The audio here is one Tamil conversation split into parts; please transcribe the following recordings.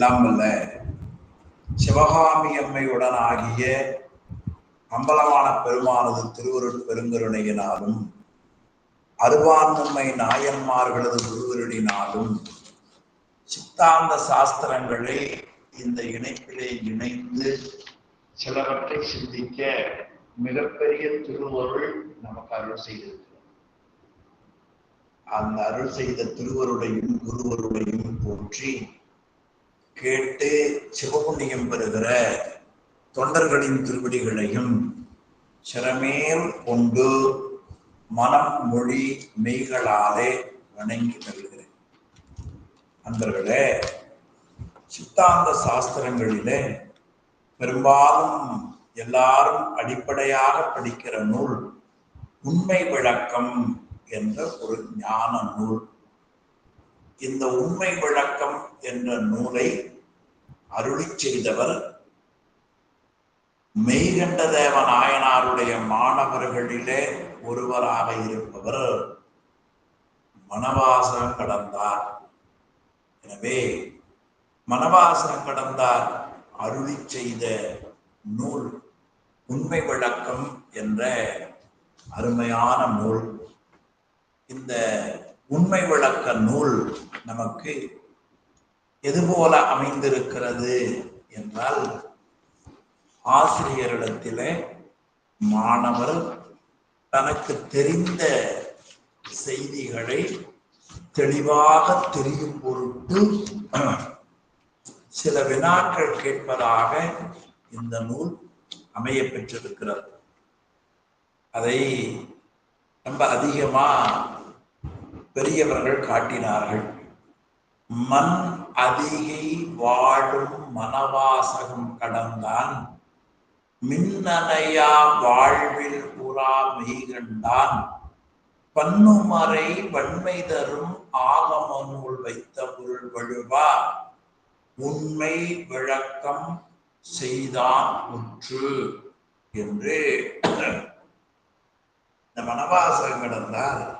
எல்லாம் அல்ல சிவகாமி அம்மையுடன் ஆகிய அம்பலமான பெருமானது திருவருள் பெருங்கருணையினாலும் அருவான்மை நாயன்மார்களது குருவருடினாலும் சித்தாந்த சாஸ்திரங்களை இந்த இணைப்பிலே இணைந்து சிலவற்றை சிந்திக்க மிகப்பெரிய திருவருள் நமக்கு அருள் செய்திருக்கிறது. அந்த அருள் செய்த திருவருடையும் குருவருடையும் போற்றி கேட்டு சிவபுண்ணியம் பெறுகிற தொண்டர்களின் திருவடிகளையும் சிறமேல் கொண்டு மனம் மொழி மெய்களாலே வணங்கி தருகிறேன் அன்பர்களே சித்தாந்த சாஸ்திரங்களிலே பெரும்பாலும் எல்லாரும் அடிப்படையாக படிக்கிற நூல் உண்மை விளக்கம் என்ற ஒரு ஞான நூல். இந்த உண்மை விளக்கம் என்ற நூலை அருளி செய்தவர் மெய்கண்ட தேவ நாயனாருடைய மாணவர்களிலே ஒருவராக இருப்பவர். மனவாசகம் கடந்தார். எனவே மனவாசகம் கடந்தார் அருளி செய்த நூல் உண்மை விளக்கம் என்ற அருமையான நூல். இந்த உண்மை விளக்க நூல் நமக்கு எதுபோல அமைந்திருக்கிறது என்றால் ஆசிரியரிடத்திலே மாணவர் தனக்கு தெரிந்த செய்திகளை தெளிவாக தெரியும் பொருட்டு சில வினாக்கள் கேட்பதாக இந்த நூல் அமைய பெற்றிருக்கிறது. அதை ரொம்ப அதிகமா பெரியவர்கள் காட்டினார்கள். மண் அதிகை வாழும் மனவாசகம் கடந்தான். மின்னலையா வாழ்வில் புறா மெய்கண்டான். பன்னுமறை வன்மை தரும் ஆகம நூல் வைத்த பொருள் வழுவா. உண்மை விளக்கம் செய்தான் உற்று என்று. இந்த மனவாசகம் கடந்தால்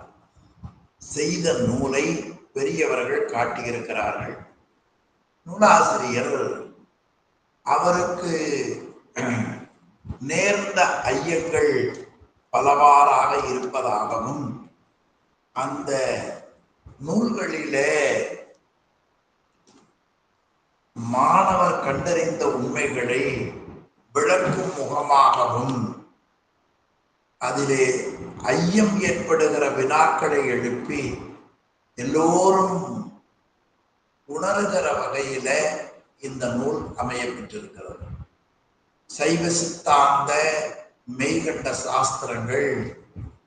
செய்த நூலை பெரியவர்கள் காட்டியிருக்கிறார்கள். நூலாசிரியர் அவருக்கு நேர்ந்த ஐயங்கள் பலவாறாக இருப்பதாகவும் அந்த நூல்களிலே மாணவர் கண்டறிந்த உண்மைகளை விளக்கும் முகமாகவும் அதிலே ஐயம் ஏற்படுகிற வினாக்களை எழுப்பி எல்லோரும் உணர்கிற வகையில இந்த நூல் அமையப்பெற்றிருக்கிறது. சைவ சித்தாந்த மெய்கண்ட சாஸ்திரங்கள்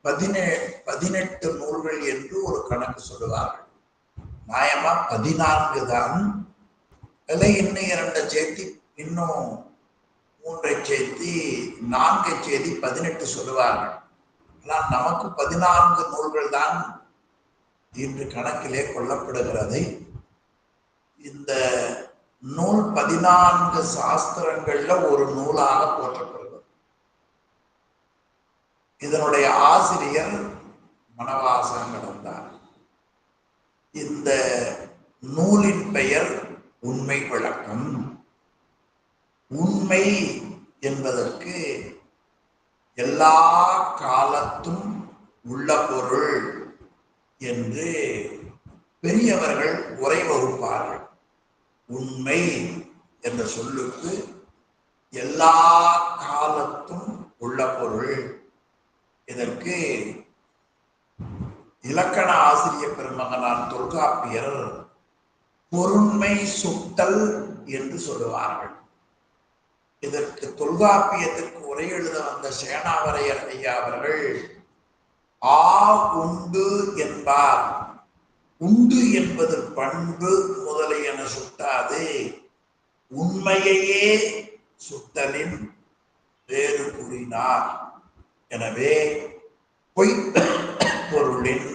பதினே பதினெட்டு நூல்கள் என்று ஒரு கணக்கு சொல்லுவார்கள். நியாயமா? பதினான்கு தான். இல்லை இன்னும் இரண்டை சேர்த்தி இன்னும் மூன்றை சேர்த்தி நான்கை சேர்த்தி பதினெட்டு சொல்லுவார்கள். ஆனால் நமக்கு பதினான்கு நூல்கள் தான் இன்று கணக்கிலே கொள்ளப்படுகிறதை. இந்த நூல் பதினான்கு சாஸ்திரங்கள்ல ஒரு நூலாக போற்றப்படுகிறது. இதனுடைய ஆசிரியர் மனவாசம் கடந்தார் இந்த நூலின் பெயர் உண்மை விளக்கம். உண்மை என்பதற்கு எல்லா காலத்தும் உள்ள பொருள். என்று பெரியவர்கள் உரை வகுப்பார்கள். உண்மை என்ற சொல்லுக்கு எல்லா காலத்தும் உள்ள பொருள். இதற்கு இலக்கண ஆசிரியர் பெருமகனார் தொல்காப்பியர் பொருண்மை சுட்டல் என்று சொல்லுவார்கள். இதற்கு தொல்காப்பியத்திற்கு உரை எழுத வந்த சேனாவரையர் ஐயா அவர்கள் ஆ உண்டு என்பார். உண்டு என்பது பண்பு முதலியன சுட்டாது. உண்மையையே சுட்டலின் வேறு கூறினார். எனவே பொய் பொருளின்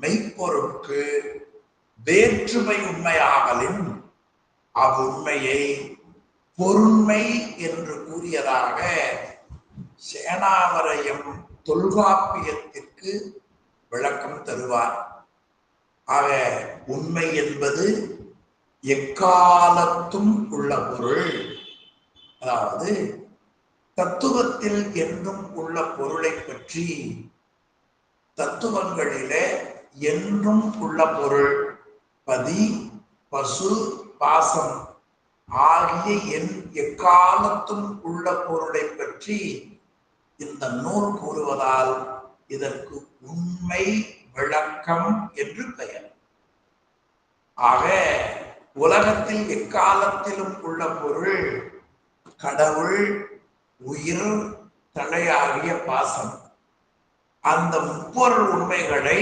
மெய்ப்பொருட்கு வேற்றுமை உண்மையாகலின் அவ்வுண்மையை பொருண்மை என்று கூறியதாக சேனாவரையம் தொல்காப்பியத்திற்கு விளக்கம் தருவார். ஆக உண்மை என்பது எக்காலத்தும் உள்ள பொருள். அதாவது தத்துவத்தில் என்றும் உள்ள பொருளை பற்றி தத்துவங்களிலே என்றும் உள்ள பொருள் பதி பசு பாசம் ஆகிய என் எக்காலத்தும் உள்ள பொருளை பற்றி இந்த நூல் கூறுவதால் இதற்கு உண்மை விளக்கம் என்று பெயர். ஆக உலகத்தில் எக்காலத்திலும் உள்ள பொருள் கடவுள் உயிர் தலையாகிய பாசம். அந்த முப்பொருள் உண்மைகளை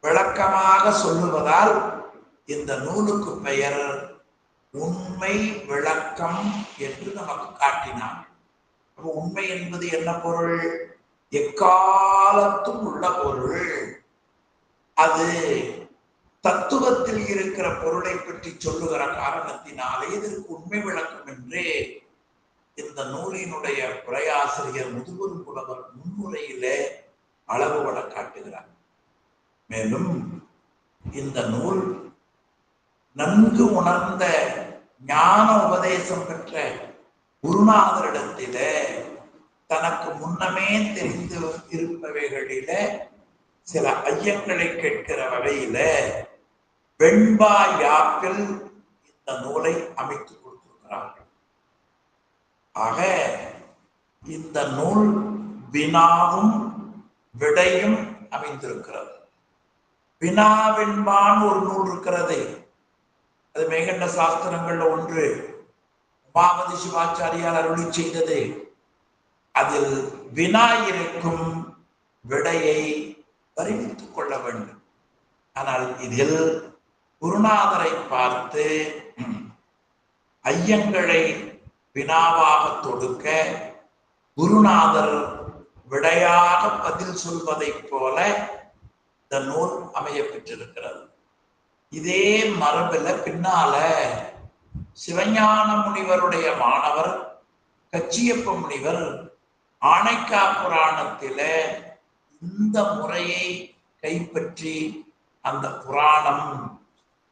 விளக்கமாக சொல்லுவதால் இந்த நூலுக்கு பெயர் உண்மை விளக்கம் என்று நமக்கு காட்டினான். உண்மை என்பது என்ன பொருள்? எக்காலத்தும் உள்ள பொருள். அது தத்துவத்தில் இருக்கிற பொருளை பற்றி சொல்லுகிற காரணத்தினாலே இதற்கு உண்மை விளக்கம் என்று இந்த நூலினுடைய உரையாசிரியர் முதுகுரு புலவர் முன்னுரையிலே அளவுபட காட்டுகிறார். மேலும் இந்த நூல் நன்கு உணர்ந்த ஞான உபதேசம் பெற்ற குருநாதரிடத்தில தனக்கு முன்னமே தெரிந்து இருப்பவைகளில சில ஐயங்களை கேட்கிற வகையில வெண்பா யாப்பில் இந்த நூலை அமைத்து கொடுத்திருக்கிறார்கள். ஆக இந்த நூல் வினாவும் விடையும் அமைந்திருக்கிறது. வினாவென்பான் ஒரு நூல் இருக்கிறது. அது மேகண்ட சாஸ்திரங்கள்ல ஒன்று. உமாபதி சிவாச்சாரியார் அருளி செய்தது. அதில் வினா இருக்கும் விடையை அறிவித்துக் கொள்ள வேண்டும். ஆனால் இதில் குருநாதரை பார்த்து ஐயங்களை வினாவாக தொடுக்க குருநாதர் விடையாக பதில் சொல்வதைப் போல இந்த நூல் அமைய பெற்றிருக்கிறது. இதே மரபுல பின்னால சிவஞான முனிவருடைய மாணவர் கச்சியப்ப முனிவர் ஆணைக்கா புராணத்தில இந்த முறையை கைப்பற்றி அந்த புராணம்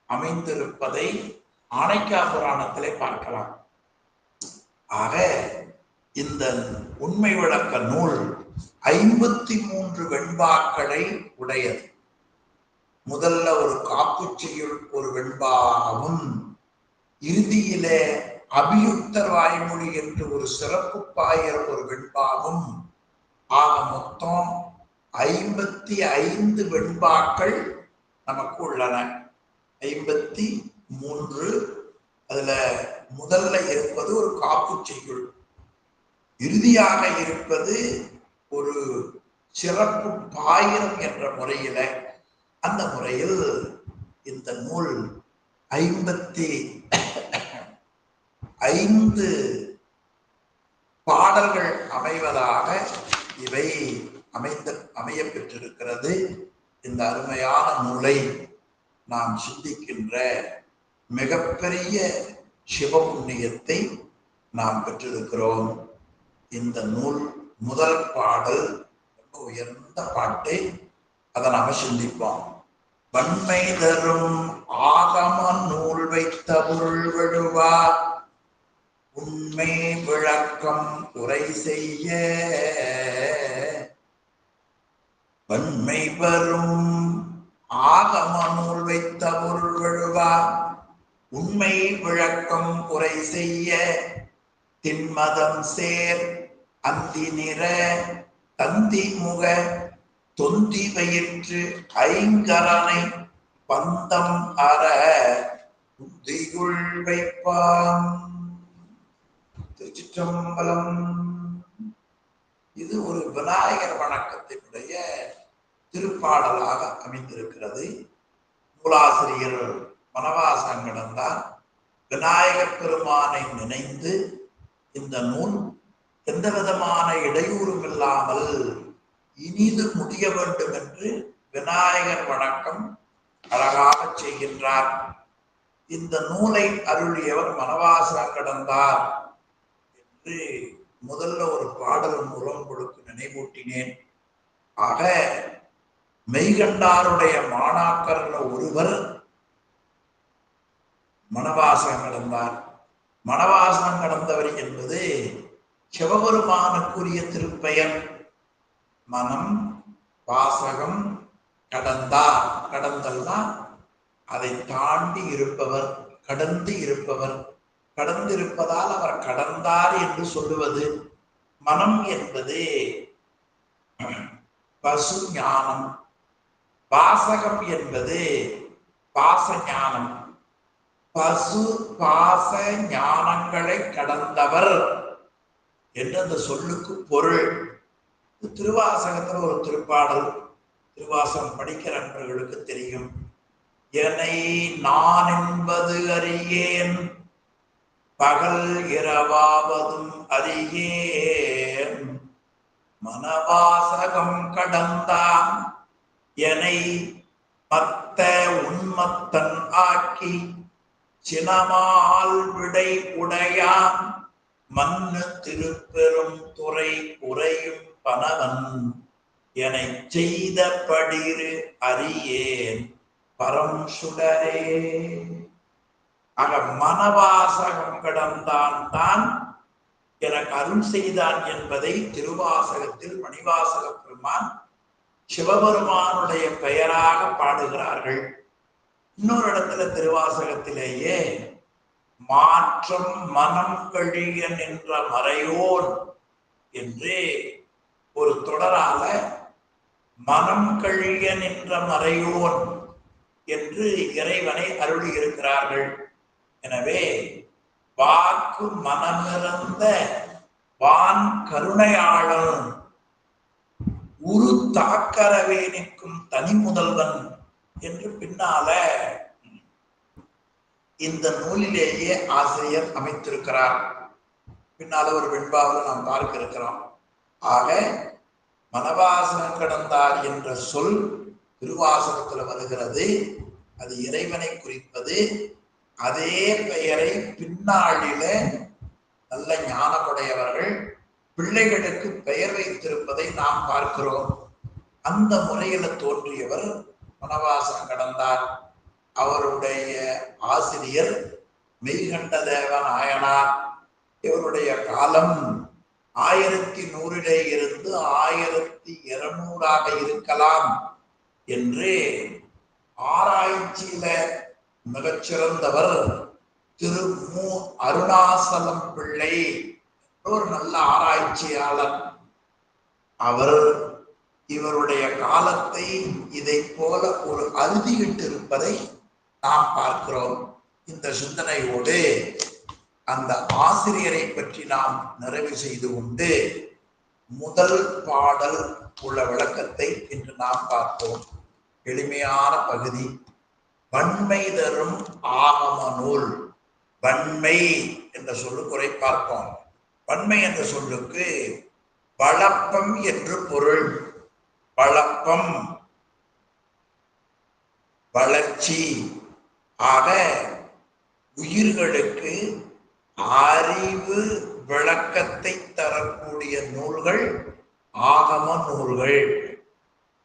அமைந்திருப்பதை ஆணைக்கா புராணத்திலே பார்க்கலாம். ஆக இந்த உண்மை விளக்க நூல் ஐம்பத்தி மூன்று வெண்பாக்களை உடையது. முதல்ல ஒரு காப்புச்செய்யுள் ஒரு வெண்பாகவும் இறுதியில அபியுக்தர் வாய்மொழி என்று ஒரு சிறப்பு பாயர் ஒரு வெண்பாவும் ஆக மொத்தம் ஐம்பத்தி ஐந்து வெண்பாக்கள் நமக்கு உள்ளன. ஐம்பத்தி மூன்று அதுல முதல்ல இருப்பது ஒரு காப்பு செய்யுள் இறுதியாக இருப்பது ஒரு சிறப்பு பாயிரம் என்ற முறையில அந்த முறையில் இந்த நூல் ஐம்பத்தி ஐந்து பாடல்கள் அமைவதாக இவை அமைந்த அமைய பெற்றிருக்கிறது இந்த அருமையான நூலை நாம் சிந்திக்கின்ற மிகப்பெரிய சிவபுண்ணியத்தை நாம் பெற்றிருக்கிறோம். இந்த நூல் முதல் பாடல் ரொம்ப உயர்ந்த பாட்டு அதை நாம சிந்திப்போம். வன்மை தரும் ஆகம நூல் வைத்த பொருள் விழுவா உண்மை விளக்கம் உரை செய்ய. வன்மை வரும் ஆகம நூல் வைத்த பொருள் விழுவார் உண்மை விளக்கம் உரை செய்ய. திண்மதம் சேர் அந்தி நிற தந்தி முக தொந்திவையிற்று ஐங்கரனை பந்தம் அற புத்தியுள் வைப்பான். திருச்சிற்றம்பலம். இது ஒரு விநாயகர் வணக்கத்தினுடைய திருப்பாடலாக அமைந்திருக்கிறது. நூலாசிரியர் வனவாசங்கடம் தான் விநாயகப் பெருமானை நினைந்து இந்த நூல் எந்த விதமான இடையூறும் இல்லாமல் இனிது முடிய வேண்டும் என்று விநாயகர் வணக்கம் அழகாக செய்கின்றார். இந்த நூலை அருளியவர் மனவாசம் கடந்தார் என்று முதல்ல ஒரு பாடல் மூலம் உங்களுக்கு நினைவூட்டினேன். ஆக மெய்கண்டாருடைய மாணாக்கர்ல ஒருவர் மனவாசம் கடந்தார். மனவாசம் கடந்தவர் என்பது சிவபெருமானுக்குரிய திருப்பெயர். மனம் வாசகம் கடந்தார் கடந்தல்னா அதை தாண்டி இருப்பவர் கடந்து இருப்பவர். கடந்திருப்பதால் அவர் கடந்தார் என்று சொல்லுவது மனம் என்பது. பசு ஞானம். வாசகம் என்பது பாச ஞானம். பசு பாச ஞானங்களை கடந்தவர். என்று அந்த சொல்லுக்கு பொருள்? திருவாசகத்துல ஒரு திருப்பாடல். திருவாசகம் படிக்கிற நண்பர்களுக்கு தெரியும். என்னை நான் என்பது அறியேன் பகல் இரவாவதும் அறியேன். மனவாசகம் கடந்தான் என்னை மத்த உன்மத்தன் ஆக்கி சினமால் விடை உடையான். மண்ணு திருப்பெரும் துறை உறையும் பனவன் என செய்த படிரு அறியேன் பரம் சுடரே. ஆக மனவாசகம் கடந்தான் தான் எனக்கு அருள் செய்தான் என்பதை திருவாசகத்தில் மணிவாசக பெருமான் சிவபெருமானுடைய பெயராக பாடுகிறார்கள். இன்னொரு இடத்துல திருவாசகத்திலேயே மாற்றம் மனம் கழிய நின்ற மறையோன் என்று ஒரு தொடரால மனம் கழிய நின்ற மறையோன் என்று இறைவனை அருளி இருக்கிறார்கள் எனவே வாக்கு மனமிறந்த வான் கருணையாளன் உரு தாக்கரவே நிற்கும் தனி முதல்வன் என்று பின்னால இந்த நூலிலேயே ஆசிரியர் அமைத்திருக்கிறார். பின்னால ஒரு வெண்பாவில் நாம் பார்க்க இருக்கிறோம். ஆக மனவாசனம் கடந்தார் என்ற சொல் திருவாசகத்துல வருகிறது. அது இறைவனை குறிப்பது. அதே பெயரை பின்னாளில நல்ல ஞானமுடையவர்கள் பிள்ளைகளுக்கு பெயர் வைத்திருப்பதை நாம் பார்க்கிறோம். அந்த முறையில தோன்றியவர் வனவாசம் கடந்தார். அவருடைய ஆசிரியர் மெய்கண்ட தேவ நாயனார். இவருடைய காலம் ஆயிரத்தி நூறிலே இருந்து ஆயிரத்தி இருநூறாக இருக்கலாம் என்று ஆராய்ச்சியில மிகச்சிறந்தவர் திரு மு. அருணாசலம் பிள்ளை ஒரு நல்ல ஆராய்ச்சியாளர். அவர் இவருடைய காலத்தை இதை போல ஒரு அறுதியிட்டு இருப்பதை நாம் பார்க்கிறோம். இந்த சிந்தனையோடு அந்த ஆசிரியரை பற்றி நாம் நிறைவு செய்து கொண்டு முதல் பாடல் உள்ள விளக்கத்தை இன்று நாம் பார்ப்போம். எளிமையான பகுதி. வன்மை தரும் ஆகம நூல் வன்மை என்ற சொல்லு குறை பார்ப்போம். வன்மை என்ற சொல்லுக்கு வளப்பம் என்று பொருள். வளப்பம். வளர்ச்சி. ஆக உயிர்களுக்கு அறிவு விளக்கத்தை தரக்கூடிய நூல்கள் ஆகம நூல்கள்.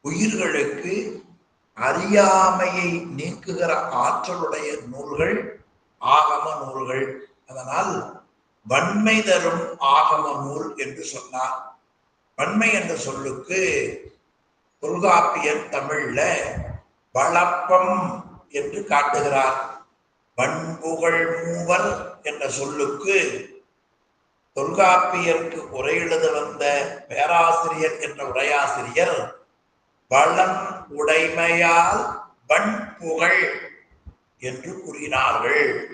உயிர்களுக்கு அறியாமையை நீக்குகிற ஆற்றலுடைய நூல்கள் ஆகம நூல்கள். அதனால் வன்மை தரும் ஆகம நூல் என்று சொன்னார். வன்மை என்ற சொல்லுக்கு தொல்காப்பியர் தமிழ்ல வளப்பம் என்று காட்டுகிறார். வன்புகழ் மூவர் என்ற சொல்லுக்கு தொல்காப்பியருக்கு உரை எழுத வந்த பேராசிரியர் என்ற உரையாசிரியர் வளம் உடைமையால் வன்புகழ் என்று கூறினார்கள்.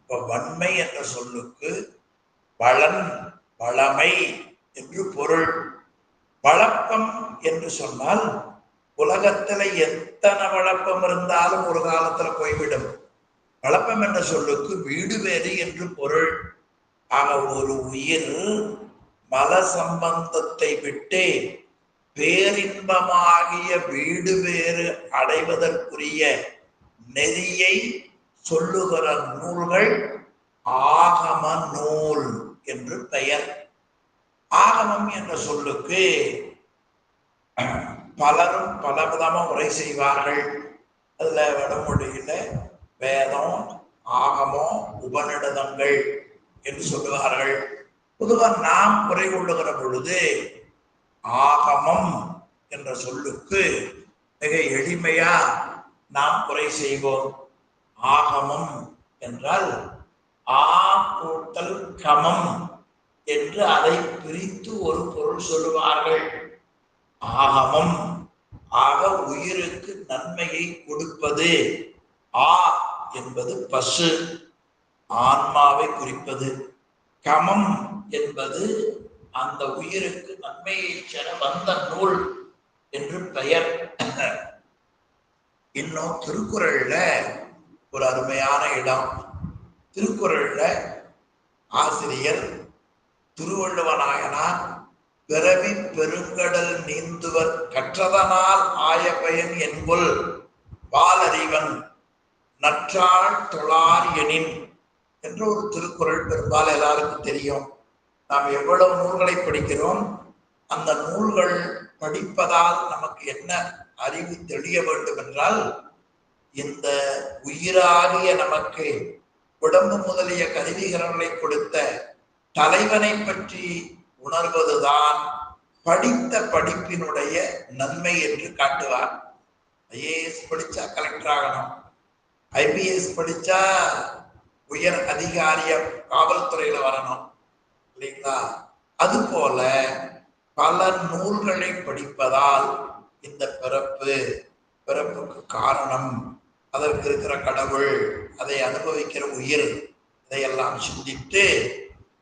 இப்ப வன்மை என்ற சொல்லுக்கு வளன் வளமை என்று பொருள். வழப்பம் என்று சொன்னால் உலகத்துல எத்தனை வழப்பம் இருந்தாலும் ஒரு காலத்துல போய்விடும். வழப்பம் என்ற சொல்லுக்கு வீடு வேறு என்று பொருள். ஆக ஒரு உயிர் மல சம்பந்தத்தை விட்டு பேரின்பமாகிய வீடு வேறு அடைவதற்குரிய நெறியை சொல்லுகிற நூல்கள் ஆகம நூல் என்று பெயர். ஆகமம் என்ற சொல்லுக்கு பலரும் பலவிதமா உரை செய்வார்கள். அதுல வடமொழியில வேதம் ஆகமோ உபநிடதங்கள் என்று சொல்லுவார்கள். பொதுவாக நாம் குறை கொள்ளுகிற பொழுது ஆகமம் என்ற சொல்லுக்கு மிக எளிமையா நாம் குறை செய்வோம். ஆகமம் என்றால் ஆ கூட்டல் கமம் என்று அதை பிரித்து ஒரு பொருள் சொல்லுவார்கள். ஆகமம் ஆக உயிருக்கு நன்மையை கொடுப்பது ஆ என்பது பசு ஆன்மாவை குறிப்பது. கமம் என்பது அந்த உயிருக்கு நன்மையை சென வந்த நூல் என்று பெயர். இன்னும் திருக்குறள்ல ஒரு அருமையான இடம். திருக்குறள்ல ஆசிரியர் திருவள்ளுவனாயனார் பிறவி பெருங்கடல் நீந்துவர் கற்றதனால் ஆய பயன் என்புல் பாலறிவன் நற்றாள் தொழார் எனின் என்று ஒரு திருக்குறள் பெரும்பாலும் எல்லாருக்கும் தெரியும். நாம் எவ்வளவு நூல்களை படிக்கிறோம் அந்த நூல்கள் படிப்பதால் நமக்கு என்ன அறிவு தெளிய வேண்டும் என்றால் இந்த உயிராகிய நமக்கு உடம்பு முதலிய கருவிகரங்களை கொடுத்த தலைவனை பற்றி உணர்வதுதான் படித்த படிப்பினுடைய நன்மை என்று காட்டுவார். ஐஏஎஸ் படிச்சா கலெக்டர் ஆகணும். ஐபிஎஸ் படிச்சா உயர் அதிகாரிய காவல்துறையில வரணும் இல்லைங்களா? அது போல பல நூல்களை படிப்பதால் இந்த பிறப்பு பிறப்புக்கு காரணம். அதற்கு இருக்கிற கடவுள் அதை அனுபவிக்கிற உயிர் இதையெல்லாம் சிந்தித்து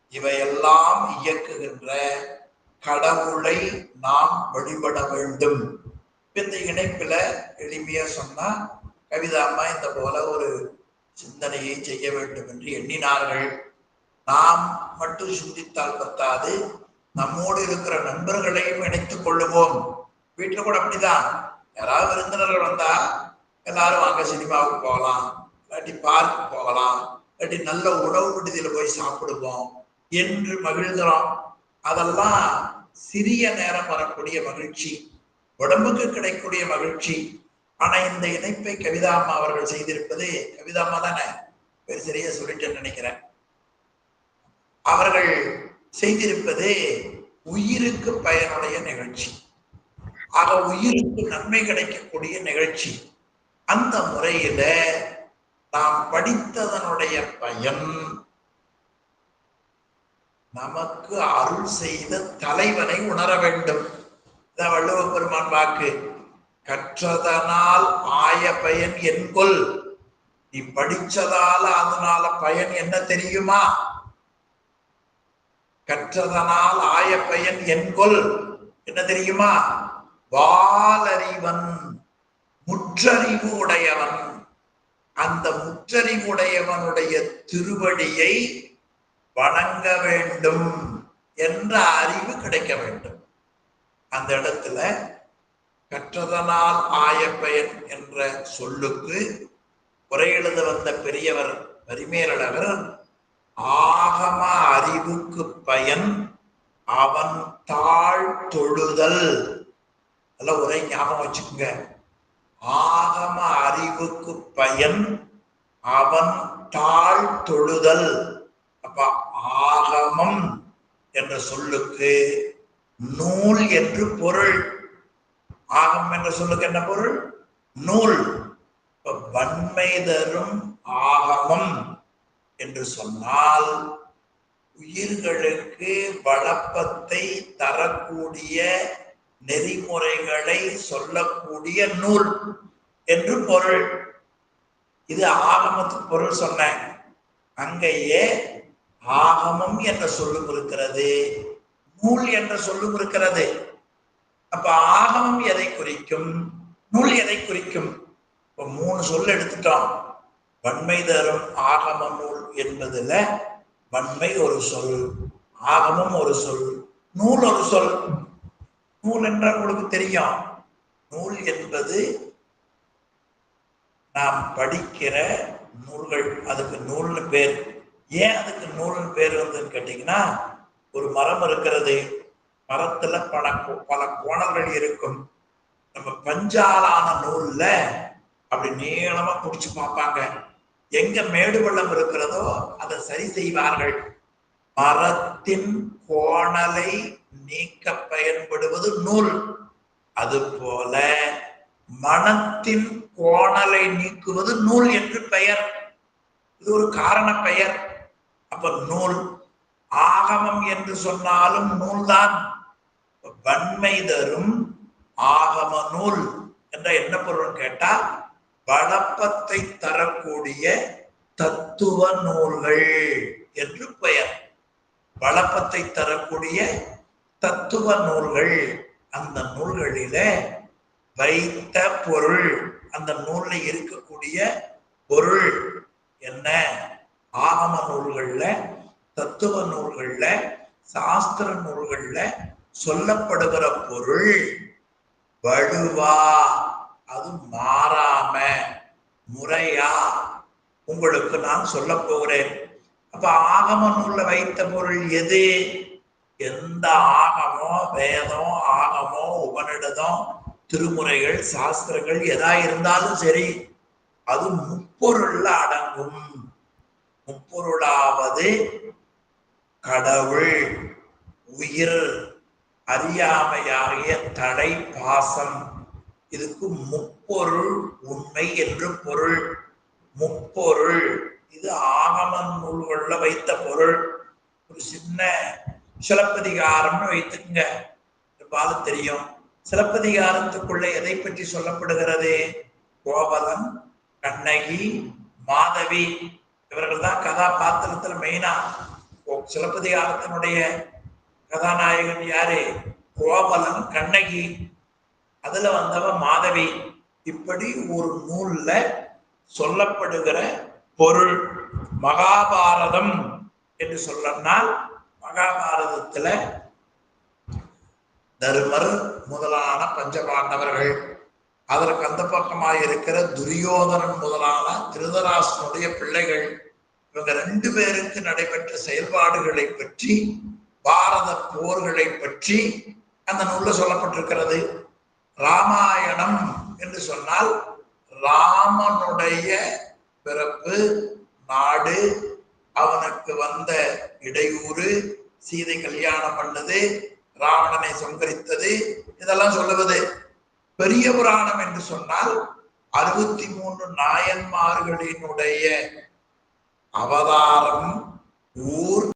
இவையெல்லாம் இயக்குகின்ற கடவுளை நாம் வழிபட வேண்டும். இந்த இணைப்புல எளிமையா கவிதா கவிதாம்மா இந்த போல ஒரு சிந்தனையை செய்ய வேண்டும் என்று எண்ணினார்கள். நாம் மட்டும் சிந்தித்தால் பத்தாது. நம்மோடு இருக்கிற நண்பர்களையும் இணைத்துக் கொள்ளுவோம். வீட்டுல கூட அப்படிதான். யாராவது விருந்தினர்கள் வந்தா எல்லாரும் வாங்க சினிமாவுக்கு போகலாம். இல்லாட்டி பார்க்கு போகலாம். இல்லாட்டி நல்ல உணவு விடுதியில போய் சாப்பிடுவோம் என்று மகிழ்கிறோம். அதெல்லாம் சிறிய நேரம் வரக்கூடிய மகிழ்ச்சி உடம்புக்கு கிடைக்கக்கூடிய மகிழ்ச்சி ஆனா இந்த இணைப்பை கவிதாம்மா அவர்கள் செய்திருப்பது கவிதாம்மா தானே? பேர் சரியா சொல்லிட்டேன்னு நினைக்கிறேன். அவர்கள் செய்திருப்பது உயிருக்கு பயனுடைய நிகழ்ச்சி. ஆக உயிருக்கு நன்மை கிடைக்கக்கூடிய நிகழ்ச்சி. அந்த முறையில நாம் படித்ததனுடைய பயன் நமக்கு அருள் செய்த தலைவனை உணர வேண்டும். இதான் வள்ளுவ பெருமான் வாக்கு. கற்றதனால் ஆய பயன் என்கொள். நீ படிச்சதால அதனால பயன் என்ன தெரியுமா? கற்றதனால் ஆய பயன் என்கொள். என்ன தெரியுமா? வாலறிவன் முற்றறிவு உடையவன் அந்த முற்றறிவுடையவனுடைய திருவடியை வணங்க வேண்டும் என்ற அறிவு கிடைக்க வேண்டும். அந்த இடத்துல கற்றதனால் ஆய பயன் என்ற சொல்லுக்கு குறை எழுத வந்த பெரியவர் பரிமேலழகர் ஆகம அறிவுக்கு பயன் அவன் தாழ் தொழுதல். அல்ல ஒரே ஞாபகம் வச்சுக்கோங்க. ஆகம அறிவுக்கு பயன் அவன் தாழ் தொழுதல். அப்ப ஆகமம் என்ற சொல்லுக்கு நூல் என்று பொருள். ஆகம் என்ற சொல்லுக்கு என்ன பொருள்? நூல். வன்மை தரும் ஆகமம் என்று சொன்னால் உயிர்களுக்கு வளப்பத்தை தரக்கூடிய நெறிமுறைகளை சொல்லக்கூடிய நூல் என்று பொருள். இது ஆகமத்துக்கு பொருள் சொன்னேன். அங்கேயே ஆகமம் என்ற சொல்லும் இருக்கிறது நூல் என்ற சொல்லும் இருக்கிறது. அப்ப ஆகமம் எதை குறிக்கும்? நூல் எதை குறிக்கும்? இப்ப மூணு சொல் எடுத்துட்டோம். வன்மை தரும் ஆகம நூல் என்பதுல வன்மை ஒரு சொல் ஆகமம் ஒரு சொல் நூல் ஒரு சொல். நூல் என்றால் உங்களுக்கு தெரியும். நூல் என்பது நாம் படிக்கிற நூல்கள். அதுக்கு நூல்னு பேர். ஏன் அதுக்கு நூல்னு பேர் வந்துன்னு கேட்டீங்கன்னா ஒரு மரம் இருக்கிறது. மரத்துல பல கோ- பல கோணல்கள் இருக்கும். நம்ம பஞ்சாலான நூல்ல அப்படி நீளமா குடிச்சு பார்ப்பாங்க. எங்க மேடு வெள்ளம் இருக்கிறதோ அதை சரி செய்வார்கள். மரத்தின் கோணலை நீக்க பயன்படுவது நூல். அது போல மனத்தின் கோணலை நீக்குவது நூல் என்று பெயர். இது ஒரு காரண பெயர். அப்ப நூல் ஆகமம் என்று சொன்னாலும் நூல்தான். வன்மை தரும் ஆகம நூல் என்ற என்ன பொருள் கேட்டா வளப்பத்தை தரக்கூடிய தத்துவ நூல்கள் என்று பெயர். வளப்பத்தை தரக்கூடிய தத்துவ நூல்கள் அந்த நூல்களில வைத்த பொருள் அந்த நூல்ல இருக்கக்கூடிய பொருள் என்ன? ஆகம நூல்கள்ல தத்துவ நூல்கள்ல சாஸ்திர நூல்கள்ல சொல்லப்படுகிற பொருள் வலுவா அது மாறாம முறையா உங்களுக்கு நான் சொல்ல போகிறேன். அப்ப ஆகம நூல்ல வைத்த பொருள் எது? எந்த ஆகமோ வேதம் ஆகமோ உபனிடதம் திருமுறைகள் சாஸ்திரங்கள் எதா இருந்தாலும் சரி அது முப்பொருள்ல அடங்கும். முப்பொருளாவது கடவுள் உயிர் அறியாமையாகிய தடை பாசம் இதுக்கு முப்பொருள் உண்மை என்று பொருள். முப்பொருள். இது ஆகம நூல்களில் வைத்த பொருள். ஒரு சின்ன சிலப்பதிகாரம்னு வைத்துக்குங்க. பாலும் தெரியும். சிலப்பதிகாரத்துக்குள்ள எதை பற்றி சொல்லப்படுகிறது? கோபதம் கண்ணகி மாதவி. இவர்கள் தான் கதாபாத்திரத்துல மெயினா சிலப்பதிகாரத்தினுடைய கதாநாயகன் யாரு? கோவலன் கண்ணகி. அதுல வந்தவன் மாதவி. இப்படி ஒரு நூல்ல சொல்லப்படுகிற பொருள் மகாபாரதம் என்று சொல்லனால் மகாபாரதத்துல தர்மர் முதலான பஞ்சபாண்டவர்கள். அதற்கு அந்த பக்கமாக இருக்கிற துரியோதனன் முதலான திருதராசனுடைய பிள்ளைகள். இவங்க ரெண்டு பேருக்கு நடைபெற்ற செயல்பாடுகளை பற்றி பாரத போர்களை பற்றி அந்த நூல்ல சொல்லப்பட்டிருக்கிறது. ராமாயணம் என்று சொன்னால் ராமனுடைய பிறப்பு நாடு அவனுக்கு வந்த இடையூறு சீதை கல்யாணம் பண்ணது ராவணனை சங்கரித்தது இதெல்லாம் சொல்லுவது. பெரிய புராணம் என்று சொன்னால் அறுபத்தி மூன்று நாயன்மார்களினுடைய அவதாரம் ஊர்